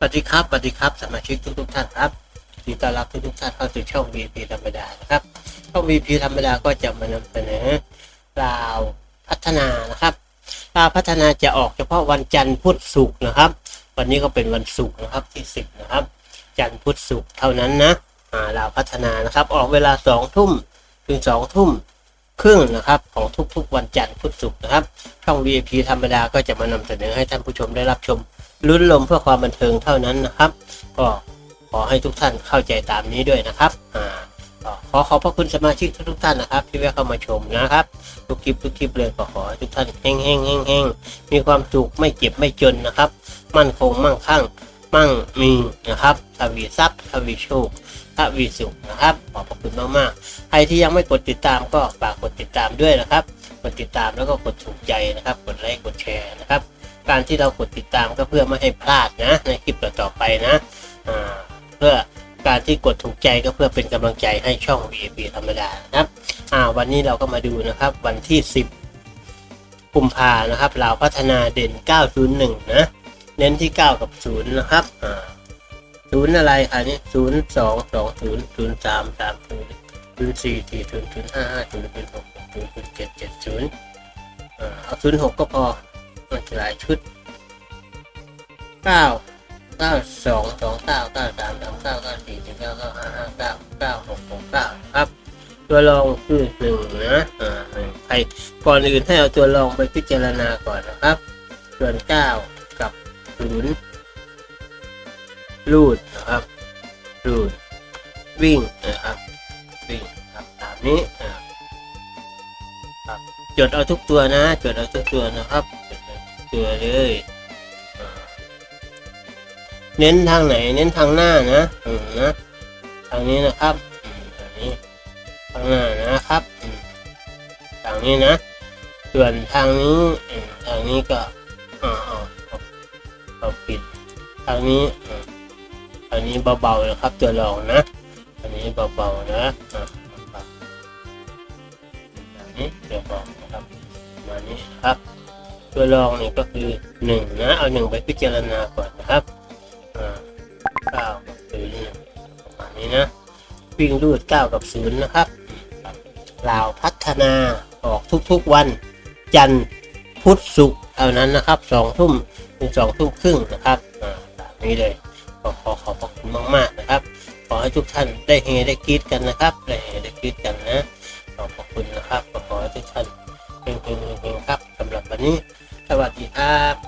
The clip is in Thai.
สวัสดีครับสวัสดีครับสมาชิกทุกทุกท่านครับยิดีต้อนรับทุกทุกท่านเข้าสู่ช่อง VP ธรรมดานะครับช่อง VP ธรรมดาก็จะมานำเสนอราวพัฒนานะครับราวพัฒนาจะออกเฉพาะวันจันทร์พุธศุกร์นะครับ วันนี้ก็เป็นวันศุกร์นะครับที่ 10 นะครับ จันทร์พุธศุกร์เท่านั้นนะอ่าราวพัฒนานะครับ ออกเวลา2ทุ่มถึง2ทุ่มครึ่งนะครับของทุกๆวันจันทร์พุธศุกร์นะครับ ช่อง VIP ธรรมดาก็จะมานำเสนอให้ท่านผู้ชมได้รับชม ลุ้นลมเพื่อความบันเทิงเท่านั้นนะครับ ก็ขอให้ทุกท่านเข้าใจตามนี้ด้วยนะครับอ่าขอขอบพระคุณสมาชิกทุกท่านนะครับ ที่แวะเข้ามาชมนะครับ ทุกคลิปทุกคลิปเลยก็ขอให้ทุกท่านเฮงเฮงเฮงเฮงมีความสุขไม่เจ็บไม่จนนะครับ มั่นคงมั่งคั่ง มั่งมีนะครับทวีทรัพย์ทวีโชคทวีสุขนะครับ ขอบพระคุณมากๆใครที่ยังไม่กดติดตามก็ฝากกดติดตามด้วยนะครับ กดติดตามแล้วก็กดถูกใจนะครับ กดไลค์กดแชร์นะครับ การที่เรากดติดตามก็เพื่อไม่ให้พลาดนะในคลิปต่อๆไปนะเพื่อการที่กดถูกใจก็เพื่อเป็นกำลังใจให้ช่อง VIP ธรรมดานะครับวันนี้เราก็มาดูนะครับวันที่ 10กุมภานะครับเราพัฒนาเด่น 901 นะเน้นที่ 9 กับ 0 นะครับศูนย์อะไรคะนี่ศูนย์สองสองศูนย์ศูนย์สามสามศูนย์ศูนย์สี่สี่ศูนย์ศูนย์ห้าห้าศูนย์ศูนย์หกศูนย์ศูนย์เจ็ดเจ็ดศูนย์เอาศูนย์หกก็พอ มันจะหลายชุดเก้าเก้าสองสองเก้าเก้าสามสามเก้าเก้าสี่สี่เก้าเก้าห้าห้าเก้าเก้าหกหกเก้าครับ ตัวรองคือหนึ่งนะอ่าหนึ่งใครก่อนอื่นให้เอาตัวรองไปพิจารณาก่อนนะครับ ส่วนเก้ากับศูนย์รูดนะครับรูดวิ่งนะครับวิ่งครับตามนี้ครับจดเอาทุกตัวนะ จดเอาทุกตัวนะครับ ตัวเลย เน้นทางไหน เน้นทางหน้านะอืมนะ ทางนี้นะครับทางนี้ทางหน้านะครับทางนี้นะ ส่วนทางนี้ทางนี้ก็อ่าเอาเออาปิด ทางนี้ทางนี้เบาๆนะครับตัวรองนะทางนี้เบาๆนะอ่าเบาๆทางนี้เบาๆนะครับมานี้ครับ ตัวรองนี่ก็คือหนึ่งนะเอาหนึ่งไปพิจารณาก่อนนะครับอ่าเก้ากับศูนย์ประมาณนี้นะวิ่งรูดเก้ากับศูนย์นะครับครับลาวพัฒนาออกทุกๆวัน จันทร์พุธศุกร์เท่านั้นนะครับสองทุ่มถึงสองทุ่มครึ่งนะครับอ่าแบบนี้เลยก็ขอขอบพระคุณมากๆนะครับ ขอให้ทุกท่านได้เฮได้กรีดกันนะครับได้เฮได้กรีดกันนะขอบพระคุณนะครับขอให้ทุกท่านเฮงๆๆๆครับสำหรับวันนี้ สวัสดีครับ